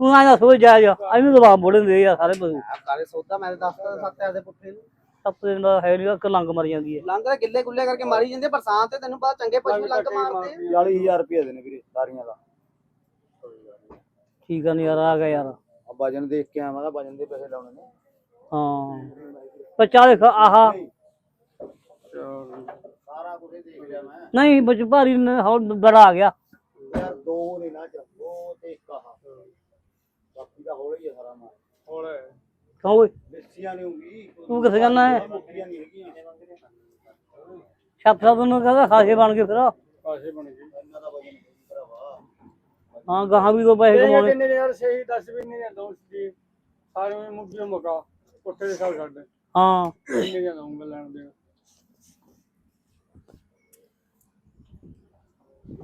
ਤੂੰ ਆਇਆ ਸੋਚ ਜਾ ਜਾ। ਐਵੇਂ ਦਵਾ ਮੋੜੇ ਦੇ ਯਾਰ ਸਾਰੇ ਪਸ਼ੂ ਕਾਲੇ ਸੌਦਾ ਮੈਂ ਤਾਂ ਦੱਸਦਾ 7000 ਦੇ ਪੁੱਠੇ ਨੂੰ। ਸੱਪ ਦੇ ਹੈ ਨਹੀਂ ਕਿ ਲੰਗ ਮਰ ਜਾਂਦੀ ਹੈ। ਲੰਗਰ ਗਿੱਲੇ ਗੁੱਲੇ ਕਰਕੇ ਮਾਰੀ ਜਾਂਦੇ ਬਰਸਾਤ ਤੇ ਤੈਨੂੰ ਪਤਾ ਚੰਗੇ ਪਸ਼ੂ ਲੰਗ ਮਾਰਦੇ 40000 ਰੁਪਏ ਦੇ ਨੇ ਵੀਰੇ ਸਾਰੀਆਂ ਦਾ। ਠੀਕ ਆ ਨਹੀਂ ਯਾਰ ਆ ਗਿਆ ਯਾਰ। ਆ ਵਜਨ ਦੇਖ ਕੇ ਆਵਾਂਗਾ ਵਜਨ ਦੇ ਪੈਸੇ ਲਾਉਣੇ ਨੇ। ਹਾਂ। ਪਰ ਚਾਹ ਦੇਖ ਆਹਾ। ਸਾਰਾ ਕੁਝ ਦੇਖ ਲਿਆ ਮੈਂ। ਨਹੀਂ ਬਚ ਭਾਰੀ ਨੇ ਹੁਣ ਬੜਾ ਆ ਗਿਆ। ਯਾਰ ਦੋ ਨੇ ਨਾ ਚ ਦੋ ਤੇ ਇੱਕ ਆਹ ਬਾਕੀ ਦਾ ਹੌਲਾ ਹੀ ਆ ਸਾਰਾ ਮਾਲ ਹੋਲ ਹੈ ਕਿਉਂ ਓਏ ਲੱਸੀਆਂ ਨਹੀਂ ਹੋਊਗੀ ਤੂੰ ਕਿੱਥੇ ਜਾਣਾ ਹੈ ਮੁੱਕੀਆਂ ਨਹੀਂ ਹੈਗੀਆਂ ਛੱਤ ਛੱਤ ਨੂੰ ਕਹਿੰਦਾ ਖਾਸੇ ਬਣ ਕੇ ਫਿਰ ਪਾਸੇ ਬਣ ਗਈ ਇਹਨਾਂ ਦਾ ਵਜਨ ਨਹੀਂ ਭਰਾਵਾ ਹਾਂ ਗਾਹਾਂ ਵੀ ਦੋ ਪੈਸੇ ਇਹ ਕਮਾਉਣੇ ਕਿੰਨੇ ਨੇ ਯਾਰ ਸਹੀ ਦੱਸ ਵੀ ਨਹੀਂ ਦੋਸਤ ਜੀ ਸਾਰੇ ਮੁੱਗੇ ਮੁਕਾ ਪੁੱਠੇ ਦੇ ਸਾਲ ਛੱਡ ਹਾਂ ਕਿੰਨੇ ਦੀਆਂ ਦਊਂਗਾ ਲੈਣ ਦੇ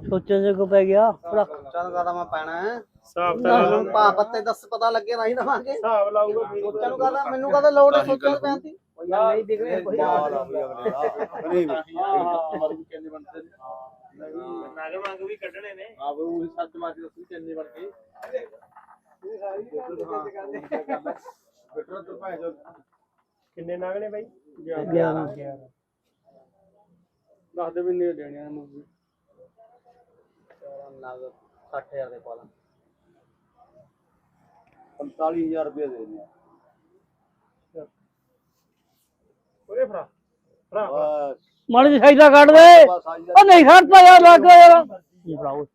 ਸੋਚਣ ਜੇ ਕੋ ਪੈ ਗਿਆ ਥੋੜਾ ਚੱਲ ਕਹਦਾ ਮੈਂ ਪੈਣਾ ਹੈ। ਹਿਸਾਬ ਤੈਨੂੰ ਭਾ ਪੱਤੇ ਦੱਸ ਪਤਾ ਲੱਗੇ ਨਹੀਂ ਦਵਾਂਗੇ। ਹਿਸਾਬ ਲਾਊਗਾ ਸੋਚਣ ਨੂੰ ਕਹਦਾ ਮੈਨੂੰ ਕਹਦਾ ਲੋੜ ਹੈ ਸੋਚਣ ਨੂੰ ਪੈਂਦੀ ਉਹ ਯਾਰ ਨਹੀਂ ਦਿਖ ਰਿਹਾ ਕੋਈ ਦਾ। ਨਹੀਂ ਕਿੰਨੇ ਬਣਦੇ ਨਾਗ ਮੰਗ ਵੀ ਕੱਢਣੇ ਨੇ। ਆ ਉਹ ਸੱਚ ਮਾਰ ਦੱਸੀ ਕਿੰਨੇ ਬਣ ਗਏ। ਬਿਟਰ ਤੋਂ ਭਾਵੇਂ ਕਿੰਨੇ ਨਾਗ ਨੇ ਬਾਈ 11 ਦੱਸ ਦੇ ਵੀ ਨਹੀਂ ਦੇਣੇ ਆ ਮੂਵੀ ਨਗ 60000 ਦੇ ਪਾਲਾ 45000 ਰੁਪਏ ਦੇ ਨੇ ਉਹਦੇ ਭਰਾ ਭਰਾ ਬਸ ਮਾੜੀ ਜਿਹੀ ਸਾਈਦਾ ਕੱਢ ਦੇ ਬਸ ਆਈ ਉਹ ਨਹੀਂ ਖੜਦਾ ਯਾਰ ਲੱਗ ਗਿਆ ਯਾਰ ਕੀ ਭਰਾਓ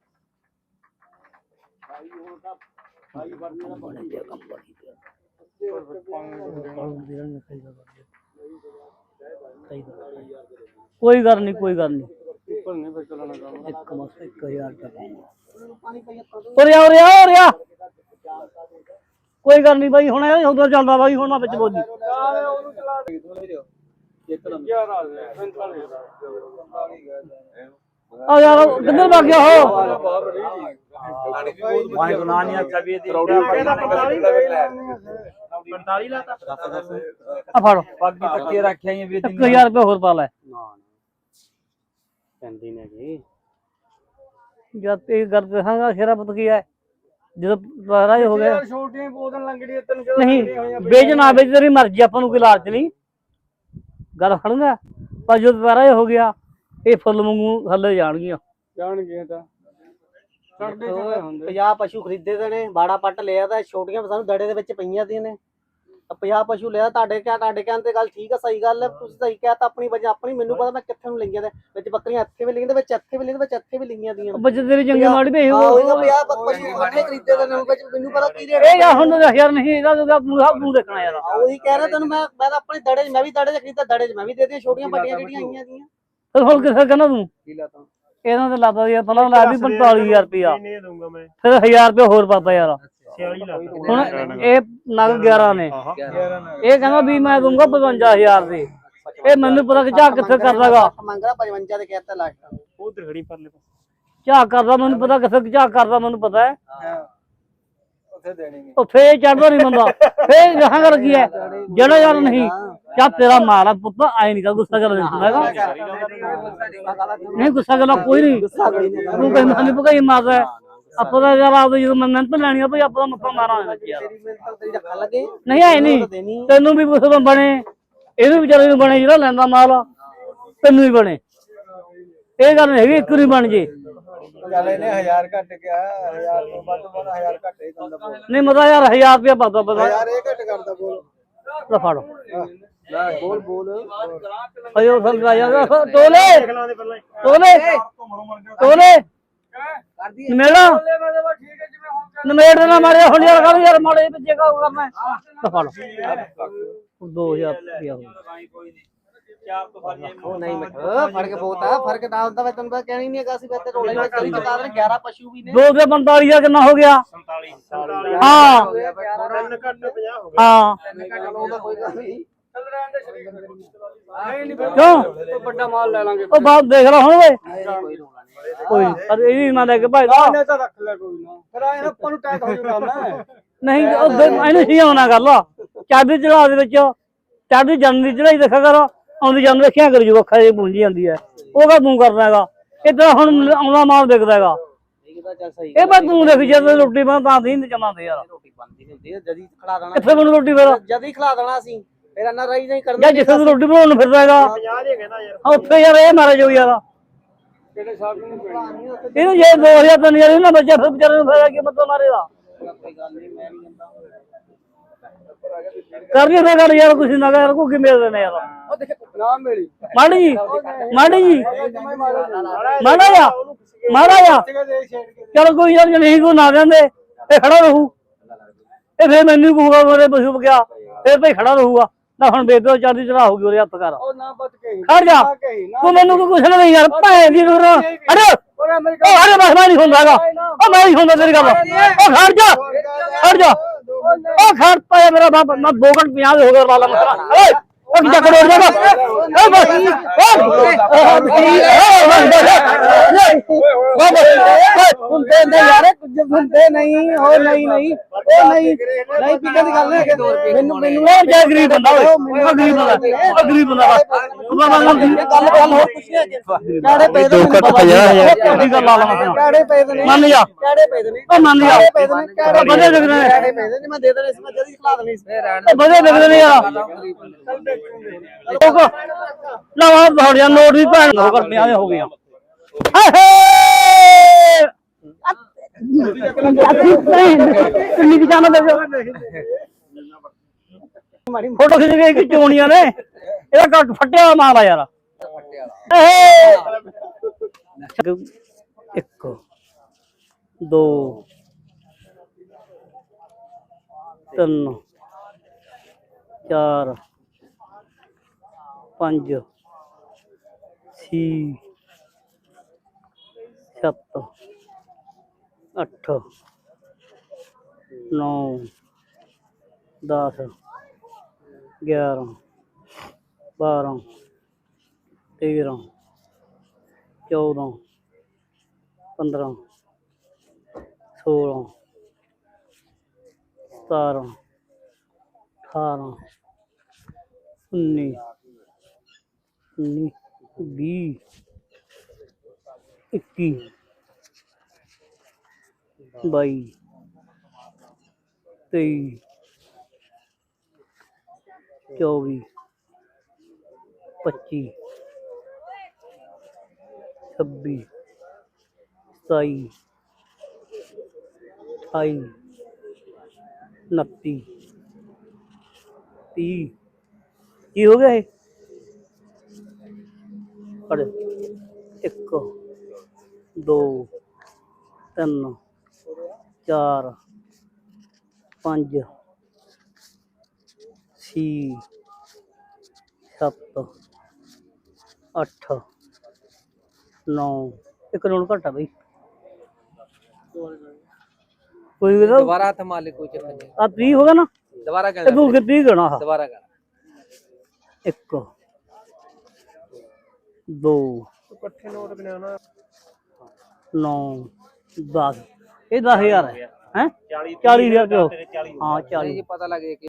ਆਈ ਵਰਨੀ ਨਾ ਪਾਣੀ ਕੋਈ ਗੱਲ ਨਹੀਂ ਕੋਈ ਗੱਲ ਨਹੀਂ ਉੱਪਰ ਨਹੀਂ ਫਿਰ ਚੱਲਣਾ ਕੰਮ। ਇੱਕ ਮਸ 1000 ਰੁਪਏ ਪਾਣੀ ਪਈ ਉਰੇ ਆ ਉਰੇ ਆ ਉਰੇ ਆ। ਕੋਈ ਗੱਲ ਨਹੀਂ ਬਾਈ ਹੁਣ ਇਹ ਉਧਰ ਚੱਲਦਾ ਬਾਈ ਹੁਣ ਮੈਂ ਵਿੱਚ ਬੋਲੀ। ਉਹਨੂੰ ਚਲਾ ਆ ਗਿਆ 45 ਆ ਯਾਰ ਕਿੱਧਰ ਭੱਗ ਗਿਆ ਹੋ ਵਾਹਿਗੁਰੂ ਨਾਨਕ ਕਵੀ ਦੀ 45 ਲਾਤਾ। ਆ ਫੜ। ਪੱਗ ਦੀ ਤੱਕੇ ਰੱਖਿਆ ਹੀ ਵੀ 1000 ਰੁਪਏ ਹੋਰ ਪਾ ਲੈ। ਪੈਂਦੀ ਨੇ ਜੀ ਜਦ ਇਹ ਗੱਲ ਦੱਸਾਂਗਾ ਖੇਰਾ ਪਤ ਕੀ ਹੈ ਜਦੋਂ ਦੁਬਾਰਾ ਇਹ ਹੋ ਗਿਆ। ਛੋਟੀਆਂ ਬੋਤਲ ਲੰਗੜੀ ਤੈਨੂੰ ਜਦੋਂ ਨਹੀਂ ਲੰਗੜੀਆਂ ਵੇਚ ਨਾ ਵੇਚ ਤੇਰੀ ਮਰਜ਼ੀ ਆਪਾਂ ਨੂੰ ਕੋਈ ਲਾਲਚ ਨਹੀਂ। ਗੱਲ ਫੜੂਗਾ ਪਰ ਜਦੋਂ ਦੁਬਾਰਾ ਇਹ ਹੋ ਗਿਆ ਇਹ ਫੁੱਲ ਵਾਂਗੂ ਥੱਲੇ ਜਾਣਗੀਆਂ। ਜਾਣਗੇ ਤਾਂ। ਛੱਡਦੇ ਚਲੇ ਹੁੰਦੇ 50 ਪਸ਼ੂ ਖਰੀਦੇ ਦੇ ਨੇ ਬਾੜਾ ਪੱਟ ਲਿਆ ਤਾਂ ਛੋਟੀਆਂ ਸਾਨੂੰ ਦੜੇ ਦੇ ਵਿੱਚ ਪਈਆਂ ਦੀਆਂ ਨੇ। 50 ਪਸ਼ੂ ਲਿਆ ਤੁਹਾਡੇ ਕਿਆ ਤੁਹਾਡੇ ਕਹਿਣ ਤੇ ਗੱਲ ਠੀਕ ਆ ਸਹੀ ਗੱਲ ਹੈ ਤੁਸੀਂ ਸਹੀ ਕਿਹਾ ਤਾਂ ਆਪਣੀ ਵਜ੍ਹਾ ਆਪਣੀ ਮੈਨੂੰ ਪਤਾ ਮੈਂ ਕਿੱਥੇ ਨੂੰ ਲਈਆਂ ਤੇ ਵਿੱਚ ਬੱਕਰੀਆਂ ਇੱਥੇ ਵੀ ਲਈਆਂ ਤੇ ਵਿੱਚ ਇੱਥੇ ਵੀ ਲਈਆਂ ਤੇ ਵਿੱਚ ਇੱਥੇ ਵੀ ਲਈਆਂ ਦੀਆਂ ਬੱਚੇ ਤੇਰੀ ਚੰਗੇ ਮਾੜੀ ਭੇਜ ਹਾਂ। ਉਹੀ ਤਾਂ 50 ਪਸ਼ੂ ਇਕੱਠੇ ਖਰੀਦੇ ਦੇ ਨੇ ਵਿੱਚ ਮੈਨੂੰ ਪਤਾ ਕੀ ਰੇਟ ਇਹ ਯਾਰ ਹੁਣ ਯਾਰ ਨਹੀਂ ਇਹਦਾ ਤਾਂ ਸਭ ਤੂੰ ਦੇਖਣਾ ਯਾਰ। ਉਹੀ ਕਹਿ ਰਿਹਾ ਤੈਨੂੰ ਮੈਂ ਮੈਂ ਤਾਂ ਆਪਣੇ ਦੜੇ 'ਚ ਮੈਂ ਵੀ ਦੜੇ 'ਚ ਖਰੀਦਾ ਦੜੇ 'ਚ ਮੈਂ ਵੀ ਦੇ ਦਿੱਤੀਆਂ ਛੋਟੀਆਂ ਵੱਡੀਆਂ ਜਿਹੜੀਆਂ ਆਈਆਂ ਦੀਆਂ। ਫਿਰ ਹੁਣ ਕਿੱਥੇ ਕਹਿੰਦਾ ਤੂੰ? ਕੀ ਲਾਤਾ? ਇਹਨਾਂ ਤੇ ਲਾਦਾ ਯਾਰ ਪਹਿਲਾਂ ਲਾ ਵੀ 45000 ਰੁਪਇਆ। ਨਹੀਂ ਦਊਂਗਾ ਮੈਂ। ਫਿਰ 1000 ਰੁਪਏ ਹੋਰ ਪਾਤਾ ਯਾਰ। 46 ਲਾਤਾ ਹੁਣ ਇਹ ਨਗ 11 ਨੇ। ਇਹ ਕਹਿੰਦਾ ਵੀ ਮੈਂ ਦੂੰਗਾ 55000 ਦੇ। ਇਹ ਮੈਨੂੰ ਪਤਾ ਕਿ ਝਾਕ ਕਿੱਥੇ ਕਰਦਾਗਾ। ਮੰਗਰਾ 55 ਦੇ ਕਹਿਤਾ ਲਾਸਟ ਉਧਰ ਖੜੀ ਪਰਲੇ ਝਾਕ ਕਰਦਾ ਮੈਨੂੰ ਪਤਾ ਕਿੱਥੇ ਝਾਕ ਕਰਦਾ ਮੈਨੂੰ ਪਤਾ ਹੈ। ਉੱਥੇ ਦੇਣੀ ਉਹ ਫੇਰ ਚੜਦਾ ਨਹੀਂ ਬੰਦਾ। ਫੇਰ ਜਹਾਂ ਕਰ ਕੀ ਹੈ? ਜਿਹੜਾ ਯਾਰ ਨਹੀਂ ਕਿਆ ਤੇਰਾ ਮਾਰਾ ਪੁੱਤ ਆਏ ਨਹੀਂ ਕਰ ਗੁੱਸਾ ਕਰ ਨਹੀਂ ਗੁੱਸਾ ਕਰਨਾ ਕੋਈ ਨਹੀਂ। ਤੂੰ ਕਹਿੰਦਾ ਨਹੀਂ ਭਗਾਈ ਮਾਰਦਾ। ਹੈ। ਆਪਾਂ ਦਾ ਯਾਰ ਆਪਦੇ ਜਦੋਂ ਮੈਂ ਮਿਹਨਤ ਲੈਣੀ ਆ ਭਈ ਆਪਾਂ ਦਾ ਮੱਥਾ ਮਾਰਾਂ ਯਾਰ ਤੇਰੀ ਮਿਹਨਤ ਤੇਰੀ ਰੱਖਣ ਲੱਗੇ ਨਹੀਂ ਆਏ ਨਹੀਂ ਤੈਨੂੰ ਵੀ ਕੁਛ ਬਣੇ ਇਹਨੂੰ ਵਿਚਾਰੇ ਨੂੰ ਬਣੇ ਜਿਹੜਾ ਲੈਂਦਾ ਮਾਲ ਤੈਨੂੰ ਵੀ ਬਣੇ ਇਹ ਗੱਲ ਨਹੀਂ ਹੈਗੀ ਇੱਕ ਨਹੀਂ ਬਣ ਜੇ ਚੱਲ ਇਹਨੇ 1000 ਘੱਟ ਗਿਆ 1000 ਤੋਂ ਵੱਧ ਵੱਧ 1000 ਘੱਟ ਹੀ ਦਿੰਦਾ ਬੋਲ ਨਹੀਂ ਮਤਾ ਯਾਰ 1000 ਰੁਪਇਆ ਪਾਦਾ ਪਤਾ ਇਹ ਘੱਟ ਕਰਦਾ ਬੋਲ ਲੈ ਫੜ ਬੋਲ ਬੋਲ ਅਯੋ ਯਾਰ ਤੋਲੇ ਤੋਲੇ ਤੋਲੇ ਨਿਮੇੜਾ? ਨਿਮੇੜ ਨਾ ਮਾਰੇ ਹੁਣ ਯਾਰ ਕਰ ਯਾਰ ਮਾੜੇ ਪਿੱਛੇ ਕਾ ਕਰਨਾ ਹੈ। ਲੈ ਫੜ 2000 ਰੁਪਇਆ ਹੋ ਉਹ ਨਹੀਂ ਮੈਂ ਕਿਹਾ, ਫ਼ਰਕ ਬਹੁਤ ਆ ਫ਼ਰਕ ਨਾ ਹੁੰਦਾ ਵੇ ਤੈਨੂੰ ਪਤਾ ਕਹਿਣਾ ਹੀ ਨਹੀਂ ਹੈਗਾ ਸੀ ਮੈਂ ਤੇ ਰੋਲੇ ਵਿੱਚ ਕਰੀ ਬਤਾ ਦੇ 11 ਪਸ਼ੂ ਵੀ ਨੇ। ਦੋ ਦੇ 45000 ਕਿੰਨਾ ਹੋ ਗਿਆ? 47 ਹਾਂ। ਤਿੰਨ ਘੱਟ 50 ਹੋ ਹਾਂ। ਉਹਦਾ ਕੋਈ ਗੱਲ ਨਹੀਂ। ਚੱਲ ਰਹਿਣ ਦੇ ਸ਼ਰੀਕ। ਨਹੀਂ ਨਹੀਂ ਕਿਉਂ ਵੱਡਾ ਮਾਲ ਲੈ ਲਾਂਗੇ। ਉਹ ਬਾਤ ਦੇਖ ਲਾ ਹੁਣ ਓਏ। ਕੋਈ ਰੋਲਾ ਨਹੀਂ ਕੋਈ ਨੀ, ਪਰ ਇਹ ਵੀ ਨਾ ਲੈ ਕੇ ਭਾਈ ਇਹਨੇ ਤਾਂ ਰੱਖ ਲੈ ਕੋਈ ਨਾ। ਫਿਰ ਆਏ ਨਾ ਆਪਾਂ ਨੂੰ ਟੈਕ ਹੋ ਜੂਗਾ ਮੈਂ ਨਹੀਂ ਉਹ ਦੇ- ਇਹਨੂੰ ਸੀ ਆਉਣਾ ਕਰ ਲਾ ਚਾਬੀ ਚੜਾ ਦੇ ਵਿੱਚ ਚਾਬੀ ਜਨਮ ਦੀ ਚੜਾਈ ਦੇਖਿਆ ਕਰ। ਆਉਂਦੀ ਜਨਮ ਦੇਖਿਆ ਕਰ ਜੂ ਅੱਖਾਂ ਦੀ ਪੂੰਜੀ ਜਾਂਦੀ ਹੈ। ਉਹ ਕਾ ਤੂੰ ਕਰਦਾ ਹੈਗਾ। ਇਦਾਂ ਹੁਣ ਆਉਂਦਾ ਮਾਲ ਵਿਕਦਾ ਹੈਗਾ। ਤਾਂ ਚੱਲ ਸਹੀ ਇਹ ਬਸ ਤੂੰ ਦੇਖ ਜਦ ਰੋਟੀ ਬਣਾ ਤਾਂ ਦੀ ਨਹੀਂ ਜਮਾਉਂਦੇ ਯਾਰ। ਰੋਟੀ ਬਣਦੀ ਨਹੀਂ ਹੁੰਦੀ ਹੈ ਜਦੀ ਖੜਾ ਦੇਣਾ। ਕਿੱਥੇ ਬਣੂ ਰੋਟੀ ਫਿਰ। ਜਦੀ ਖੜਾ ਦੇਣਾ ਸੀ ਫਿਰ ਇੰਨਾ ਰਹੀ ਨਹੀਂ ਕਰਨਾ ਜਾਂ ਜਿੱਥੇ ਤੂੰ ਰੋਟੀ ਬਣਾਉਣ ਨੂੰ ਫਿਰਦਾ ਹੈਗਾ। 50 ਦੇ ਕਹਿੰਦਾ ਯਾਰ। ਉੱਥੇ ਯਾਰ ਇਹ ਮਾਰੇ ਜੋ ਯਾਰ। ਕਿਹੜੇ ਸਾਹਿਬ ਨੂੰ ਪੈਣੀ ਇਹਨੂੰ ਜੇ 2000 ਤਾਂ ਯਾਰ ਇਹਨਾਂ ਬੱਚਾ ਫਿਰ ਵਿਚਾਰੇ ਨੂੰ ਫਾਇਦਾ ਕੀ ਮਤਲਬ ਮਾਰੇਗਾ ਕੋਈ ਗੱਲ ਨਹੀਂ ਮੈਂ ਨਹੀਂ ਕਹਿੰਦਾ ਕਰ ਲਈ ਫੇਰ ਕਰ ਯਾਰ ਕੁਛ ਨਾ ਕਰ ਕੋ ਕੀ ਮਿਲ ਦੇਣੇ ਯਾਰ। ਨਾ ਮਿਲੀ ਮਾੜੀ ਜੀ ਮਾੜੀ ਜੀ। ਮਾੜਾ ਜਾ ਮਾੜਾ ਜਾ ਚਲ ਕੋਈ ਯਾਰ ਜੇ ਨਹੀਂ ਕੋ ਨਾ ਦਿੰਦੇ ਇਹ ਖੜਾ ਰਹੂ। ਇਹ ਫੇਰ ਮੈਨੂੰ ਕਹੂਗਾ ਮੇਰੇ ਪਸ਼ੂ ਗਿਆ ਫੇਰ ਭਈ ਖੜਾ ਰਹੂਗਾ। ਨਾ ਹੁਣ ਬੇਦੋ ਚਾਦੀ ਚੜਾ ਹੋਊਗੀ ਉਹਦੇ ਹੱਥ ਕਰ ਉਹ ਨਾ ਬਤ ਕਹੀ ਖੜ ਜਾ। ਤੂੰ ਮੈਨੂੰ ਕੋਈ ਕੁਛ ਨਹੀਂ ਯਾਰ ਭੈਣ ਦੀ ਦੂਰ ਅਰੇ! ਉਹ ਮੇਰੀ ਉਹ ਅਰੇ ਬਸ ਮੈਂ ਨਹੀਂ ਹੁੰਦਾਗਾ ਉਹ ਮੈਂ ਨਹੀਂ ਹੁੰਦਾ ਤੇਰੀ ਗੱਲ ਉਹ ਖੜ ਜਾ। ਖੜ ਜਾ। ਉਹ ਖੜ ਪਾਇਆ ਮੇਰਾ ਬਾਪ ਮੈਂ 2 ਘੰਟ 50 ਦੇ ਹੋ ਗਏ ਵਾਲਾ ਮਸਲਾ ਓਏ ਉਹ ਕੀ ਚੱਕਰ ਹੋ ਜਾਗਾ ਓਏ ਬਸ। ਹੁੰਦੇ ਨੇ ਯਾਰ ਕੁਝ ਹੁੰਦੇ ਨਹੀਂ ਹੋ ਨਹੀਂ ਨਹੀਂ ਉਹ ਨਹੀਂ ਨਹੀਂ ਕੀ ਦੀ ਗੱਲ ਹੈ ਮੈਨੂੰ ਮੈਨੂੰ ਉਹ ਜੇ ਗਰੀਬ ਬੰਦਾ ਓਏ ਉਹ ਗਰੀਬ ਬੰਦਾ ਉਹ ਗਰੀਬ ਬੰਦਾ ਉਹ ਨਾਲ ਗੱਲ ਗੱਲ ਹੋਰ ਕੁਛ ਹੈ ਕਿਹੜੇ ਪੈ ਦੇ ਘੱਟ ਪੰਜਾਹ ਗੱਲ ਲਾ ਲਾ ਮਸਲਾ ਪੈ ਦੇ ਮੰਨ ਜਾ ਕਿਹੜੇ ਪੈ ਦੇ ਉਹ ਮੰਨ ਜਾ ਪੈ ਦੇ ਨੇ ਉਹ ਵਧੇ ਨੇ ਕਿਹੜੇ ਪੈ ਦੇ ਮੈਂ ਦੇ ਦੇਣੇ ਸੀ ਮੈਂ ਜਦੀ ਖਿਲਾ ਦੇਣੀ ਸੀ ਉਹ ਵਧੇ ਨੇ ਯਾਰ ਲੋਕ ਨਾ ਤੁਹਾਡੀਆਂ ਨੋਟ ਦੀ ਭੈਣ ਹੋ ਕਰ 50 ਹੋ ਗਈਆਂ। ਫੋਟੋ ਖਿੱਚ ਕੇ ਕਿ ਚੋਣੀਆਂ ਨੇ ਇਹਦਾ ਘੱਟ ਫੱਟਿਆ ਹੋਇਆ ਮਾਲ ਆ ਯਾਰ ਏ ਇੱਕ ਦੋ ਤਿੰਨ ਚਾਰ ਪੰਜ ਛੇ ਸੱਤ ਅੱਠ ਨੌ ਦਸ ਗਿਆਰਾਂ ਬਾਰਾਂ ਤੇਰਾਂ ਚੌਦਾਂ ਪੰਦਰਾਂ ਸੋਲਾਂ ਸਤਾਰਾਂ ਅਠਾਰਾਂ ਉੱਨੀ ਉੱਨੀ ਵੀਹ ਇੱਕੀ। ਬਾਈ। ਤੇਈ। ਚੌਵੀ। ਪੱਚੀ। ਛੱਬੀ। ਸਤਾਈ। ਅਠਾਈ। ਉਨੱਤੀ। ਤੀਹ। ਕੀ ਹੋ ਗਿਆ ਇਹ? ਪੜ ਇੱਕ। ਦੋ ਤਿੰਨ ਚਾਰ ਪੰਜ ਛੇ ਸੱਤ ਅੱਠ ਨੌ ਇੱਕ ਨੋਟ ਘਟਾ ਬਈ ਕੋਈ ਵੀ दोबारा हाथ मार ले कोई चक्कर नहीं ਆ 30 ਹੋ ਗਿਆ ਨਾ दोबारा कर ਤੇ ਤੂੰ ਕਿੱਦੀ ਗਣਾ ਆ दोबारा कर ਇੱਕ ਦੋ ਇਕੱਠੇ ਨੋਟ ਬਣਾਉਣਾ 9 10 ਇਹ 10000 ਹੈ ਹੈ? 40000 ਕਿਉਂ ਹਾਂ 40 ਜੀ ਪਤਾ ਲੱਗ ਜੇ